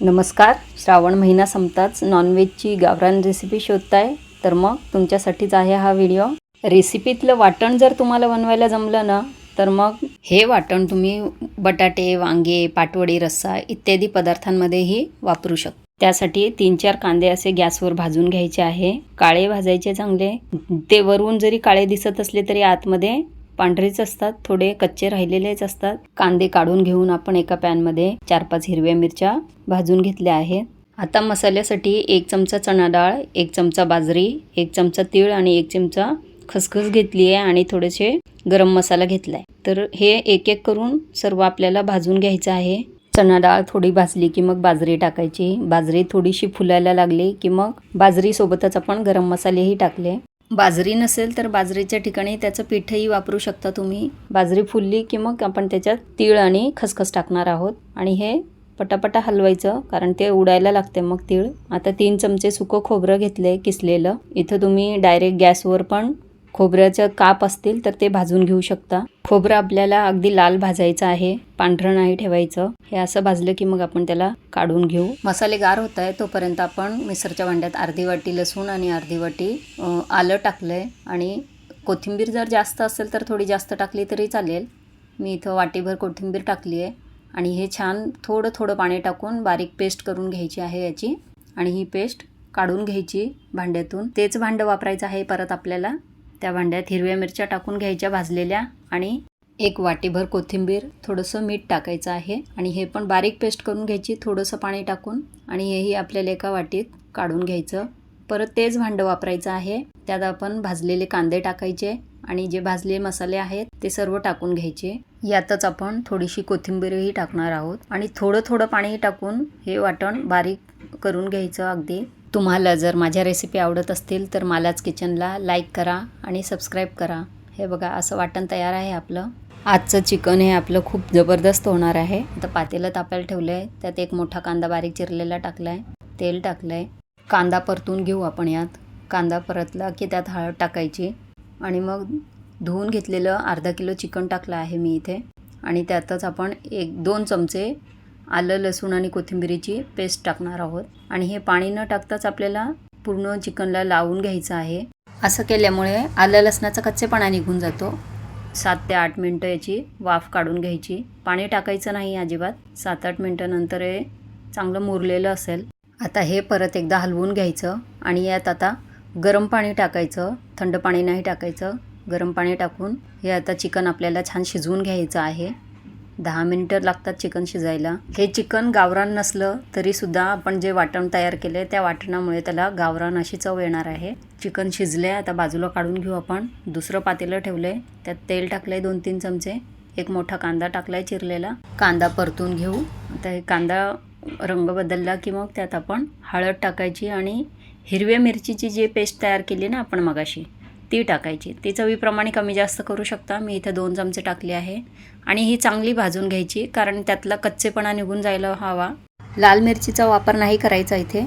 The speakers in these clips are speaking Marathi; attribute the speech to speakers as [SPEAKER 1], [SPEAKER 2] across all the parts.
[SPEAKER 1] नमस्कार. श्रावण महिना संपताच नॉनव्हेजची गावरान रेसिपी शोधताय? तर मग तुमच्यासाठीच आहे हा व्हिडिओ रेसिपीतलं वाटण जर तुम्हाला बनवायला जमलं ना तर मग हे वाटण तुम्ही बटाटे वांगे पाटवडी रस्सा इत्यादी पदार्थांमध्येही वापरू शकता त्यासाठी तीन चार कांदे असे गॅसवर भाजून घ्यायचे आहे. काळे भाजायचे चांगले. ते वरून जरी काळे दिसत असले तरी आतमध्ये पांढरेच असतात थोडे कच्चे राहिलेलेच असतात. कांदे काढून घेऊन आपण एका पॅनमध्ये चार पाच हिरव्या मिरच्या भाजून घेतल्या आहेत. आता मसाल्यासाठी एक चमचा चणा डाळ एक चमचा बाजरी एक चमचा तीळ आणि एक चमचा खसखस घेतली आहे आणि थोडेसे गरम मसाला घेतलाय. तर हे एक एक करून सर्व आपल्याला भाजून घ्यायचं आहे. चणा डाळ थोडी भाजली की मग बाजरी टाकायची. बाजरी थोडीशी फुलायला लागली की मग बाजरीसोबतच आपण गरम मसालेही टाकले. बाजरी नसेल तर बाजरीच्या ठिकाणी त्याचं पीठही वापरू शकता तुम्ही. बाजरी फुलली की मग आपण त्याच्यात तीळ आणि खसखस टाकणार आहोत. आणि हे पटापटा हलवायचं कारण ते उडायला लागते मग तीळ. आता तीन चमचे सुकं खोबरं घेतले किसलेलं. इथं तुम्ही डायरेक्ट गॅसवर पण खोबऱ्याचं काप असतील तर ते भाजून घेऊ शकता. खोबरं आपल्याला अगदी लाल भाजायचं आहे. पांढरं नाही ठेवायचं. हे असं भाजलं की मग आपण त्याला काढून घेऊ. मसाले गार होत आहे तोपर्यंत आपण मिसरच्या भांड्यात अर्धी वाटी लसूण आणि अर्धी वाटी आलं टाकलं आहे आणि कोथिंबीर जर जास्त असेल तर थोडी जास्त टाकली तरी चालेल. मी इथं वाटीभर कोथिंबीर टाकली आहे आणि हे छान थोडं थोडं पाणी टाकून बारीक पेस्ट करून घ्यायची आहे याची. आणि ही पेस्ट काढून घ्यायची भांड्यातून. तेच भांडं वापरायचं आहे परत आपल्याला. त्या भांड्यात हिरव्या मिरच्या टाकून घ्यायच्या भाजलेल्या आणि एक वाटीभर कोथिंबीर थोडंसं मीठ टाकायचं आहे आणि हे पण बारीक पेस्ट करून घ्यायची थोडंसं पाणी टाकून आणि हेही आपल्याला एका वाटीत काढून घ्यायचं. परत तेच भांडं वापरायचं आहे. त्यात आपण भाजलेले कांदे टाकायचे आणि जे भाजलेले मसाले आहेत ते सर्व टाकून घ्यायचे. यातच आपण थोडीशी कोथिंबीरही टाकणार आहोत आणि थोडं थोडं पाणीही टाकून हे वाटण बारीक करून घ्यायचं अगदी. तुम्हाला जर माझ्या रेसिपी आवडत असतील तर मालाच किचनला लाईक करा आणि सबस्क्राईब करा. हे बघा असं वाटण तयार आहे आपलं. आजचं चिकन हे आपलं खूप जबरदस्त होणार आहे. आता पातेलं तापायला ठेवलं आहे त्यात एक मोठा कांदा बारीक चिरलेला टाकला आहे तेल टाकलं आहे कांदा परतून घेऊ आपण यात. कांदा परतला की त्यात हळद टाकायची. आणि मग धुवून घेतलेलं अर्धा किलो चिकन टाकलं आहे मी इथे. आणि त्यातच आपण एक दोन चमचे आलं लसूण आणि कोथिंबिरीची पेस्ट टाकणार आहोत. आणि हे पाणी न टाकताच आपल्याला पूर्ण चिकनला लावून घ्यायचं आहे. असं केल्यामुळे आलं लसणाचा कच्चेपणा निघून जातो. सात ते आठ मिनटं याची वाफ काढून घ्यायची. पाणी टाकायचं नाही अजिबात. सात आठ मिनटानंतर हे चांगलं मुरलेलं असेल. आता हे परत एकदा हलवून घ्यायचं आणि यात आता गरम पाणी टाकायचं. थंड पाणी नाही टाकायचं. गरम पाणी टाकून हे आता चिकन आपल्याला छान शिजवून घ्यायचं आहे. दहा मिनटं लागतात चिकन शिजायला. हे चिकन गावरान नसलं तरीसुद्धा आपण जे वाटण तयार केले त्या वाटणामुळे त्याला गावरान अशी चव येणार आहे. चिकन शिजले आता बाजूला काढून घेऊ आपण. दुसरं पातेलं ठेवलं आहे त्यात तेल टाकलं आहे दोन तीन चमचे. एक मोठा कांदा टाकला आहे चिरलेला. कांदा परतून घेऊ. आता हे कांदा रंग बदलला की मग त्यात आपण हळद टाकायची आणि हिरव्या मिरचीची जी पेस्ट तयार केली ना आपण मगाशी ती टाकायची. ती चवीप्रमाणे कमी जास्त करू शकता. मी इथं दोन चमचे टाकले आहे. आणि ही चांगली भाजून घ्यायची कारण त्यातला कच्चेपणा निघून जायला हवा. लाल मिरचीचा वापर नाही करायचा इथे.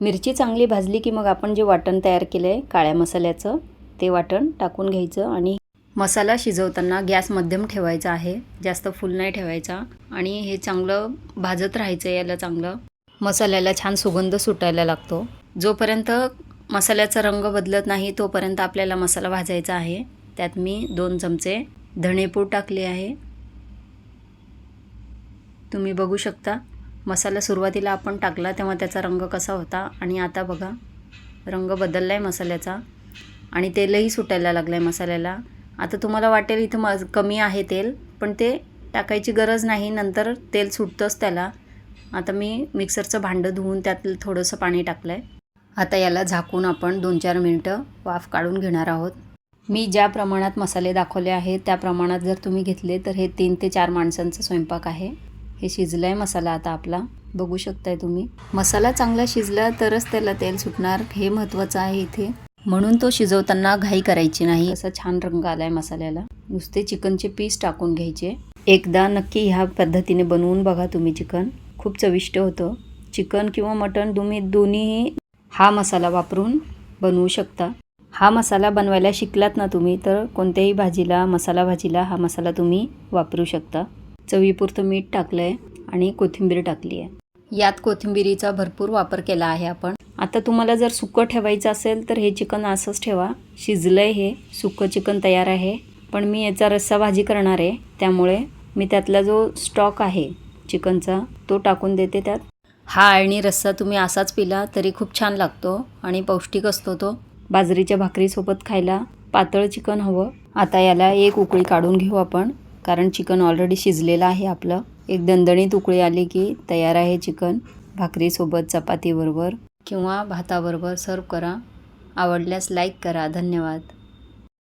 [SPEAKER 1] मिरची चांगली भाजली की मग आपण जे वाटण तयार केलं आहे काळ्या मसाल्याचं ते वाटण टाकून घ्यायचं आणि मसाला शिजवताना गॅस मध्यम ठेवायचा आहे. जास्त फुल नाही ठेवायचा. आणि हे चांगलं भाजत राहायचं याला चांगलं. मसाल्याला छान सुगंध सुटायला लागतो. जोपर्यंत मसाल्याचा रंग बदलत नाही तोपर्यंत आपल्याला मसाला भाजायचा आहे. त्यात मी दोन चमचे धणेपूड टाकले आहे. तुम्ही बघू शकता मसाला सुरुवातीला आपण टाकला तेव्हा त्याचा रंग कसा होता. आणि आता बघा रंग बदलला आहे मसाल्याचा. आणि तेलही सुटायला लागलं आहे मसाल्याला. आता तुम्हाला वाटेल इथं म कमी आहे तेल पण ते टाकायची गरज नाही. नंतर तेल सुटतंच त्याला. आता मी मिक्सरचं भांडं धुवून त्यात थोडंसं पाणी टाकलं आहे आता याला झाकून आपण दोन चार मिनटं वाफ काढून घेणार आहोत. मी ज्या प्रमाणात मसाले दाखवले आहेत त्या प्रमाणात जर तुम्ही घेतले तर हे तीन ते चार माणसांचा स्वयंपाक आहे. हे शिजलं आहे मसाला आता आपला. बघू शकताय तुम्ही. मसाला चांगला शिजला तरच त्याला तेल सुटणार. हे महत्त्वाचं आहे इथे. म्हणून तो शिजवताना घाई करायची नाही. असा छान रंग आलाय मसाल्याला. नुसते चिकनचे पीस टाकून घ्यायचे. एकदा नक्की ह्या पद्धतीने बनवून बघा तुम्ही चिकन. खूप चविष्ट होतं. चिकन किंवा मटण तुम्ही दोन्हीही हा मसाला वापरून बनवू शकता. हा मसाला बनवायला शिकलात ना तुम्ही तर कोणत्याही भाजीला मसाला भाजीला हा मसाला तुम्ही वापरू शकता. चवीपुरतं मीठ टाकलं आहे आणि कोथिंबीर टाकली आहे. यात कोथिंबिरीचा भरपूर वापर केला आहे आपण. आता तुम्हाला जर सुकं ठेवायचं असेल तर हे चिकन असंच ठेवा. शिजलं आहे हे सुकं चिकन तयार आहे. पण मी याचा रस्सा भाजी करणार आहे त्यामुळे मी त्यातला जो स्टॉक आहे चिकनचा तो टाकून देते त्यात. हा आणि रस्सा तुम्ही असाच पिला तरी खूप छान लागतो आणि पौष्टिक असतो तो. बाजरीच्या भाकरीसोबत खायला पातळ चिकन हवं. आता याला एक उकळी काढून घेऊ आपण कारण चिकन ऑलरेडी शिजलेलं आहे आपलं. एक दणदणीत उकळी आली की तयार आहे चिकन. भाकरीसोबत चपातीबरोबर किंवा भाताबरोबर सर्व करा. आवडल्यास लाईक करा. धन्यवाद.